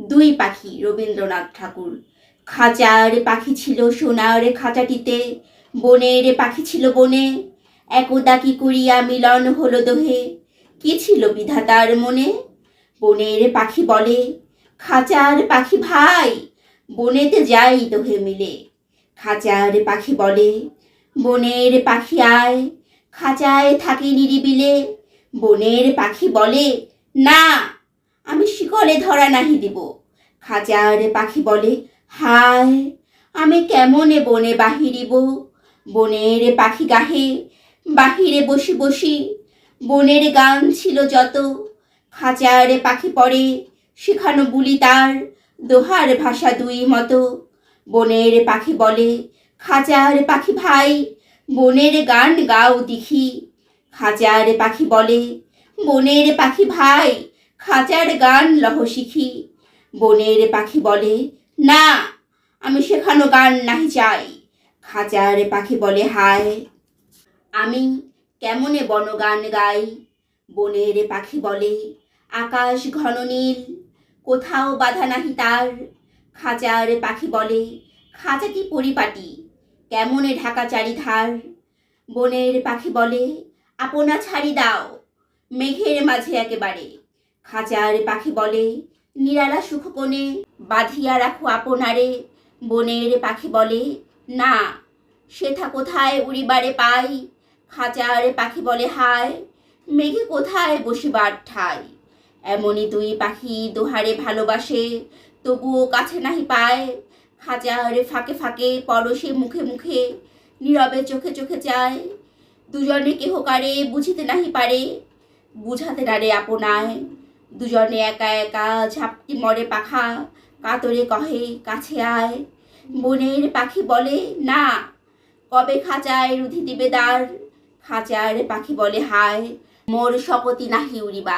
দুই পাখি, রবীন্দ্রনাথ ঠাকুর। খাঁচার পাখি ছিল সোনার খাঁচাটিতে, বনের পাখি ছিল বনে। একদা কি করিয়া মিলন হলো দোহে? কি ছিল বিধাতার মনে? বনের পাখি বলে, খাঁচার পাখি ভাই, বনেতে যাই দোহে মিলে। খাঁচার পাখি বলে, বনের পাখি আয়, খাঁচায় থাকে নিরিবিলে। বনের পাখি বলে, না, আমি শিকলে ধরা নাহি দিব। খাঁচার পাখি বলে, হায়, আমি কেমনে বনে বাহিরিব? বনের পাখি গাহে, বাহিরে বসি বসি, বনের গান ছিল যত। খাঁচার পাখি পড়ে শেখানো বুলি তার দোহার ভাষা দুই মতো। বনের পাখি বলে খাঁচার পাখি ভাই, বনের গান গাও দেখি। খাঁচার পাখি বলে, বনের পাখি ভাই খাঁচার গান লহ শিখি। বনের পাখি বলে, না, আমি শেখানো গান নাহি চাই। খাঁচার পাখি বলে, হায়, আমি কেমনে বনগান গাই? বনের পাখি বলে, আকাশ ঘন নীল, কোথাও বাধা নাহি তার। খাঁচার পাখি বলে খাঁচাটি পরিপাটি, কেমনে ঢাকা চারিধার বনের পাখি বলে, আপনা ছাড়ি দাও, মেঘের মাঝে একেবারে। খাঁচার পাখি বলে, নিরালা সুখ কোণে বাঁধিয়া রাখো আপনারে। বনের পাখি বলে, না, সেথা কোথায় উড়িবারে পাই? খাঁচার পাখি বলে, হায়, মেঘে কোথায় বসিবার ঠাই? এমনই দুই পাখি দোহারে ভালোবাসে, তবুও কাছে নাহি পায়। খাঁচার ফাঁকে ফাঁকে পরশে মুখে মুখে, নীরবে চোখে চোখে চায়। দুজনে কেহ কারে বুঝিতে নাহি পারে, বুঝাতে নারে আপনায়। দুজনে একা একা ঝাপটি মরে পাখা, কাতরে কহে, কাছে আয়। বনের পাখি বলে, না। কবে খাঁচায় রুধি দিবে দার খাঁচার পাখি বলে, হায়। মোর শপতি নাহি উড়িবা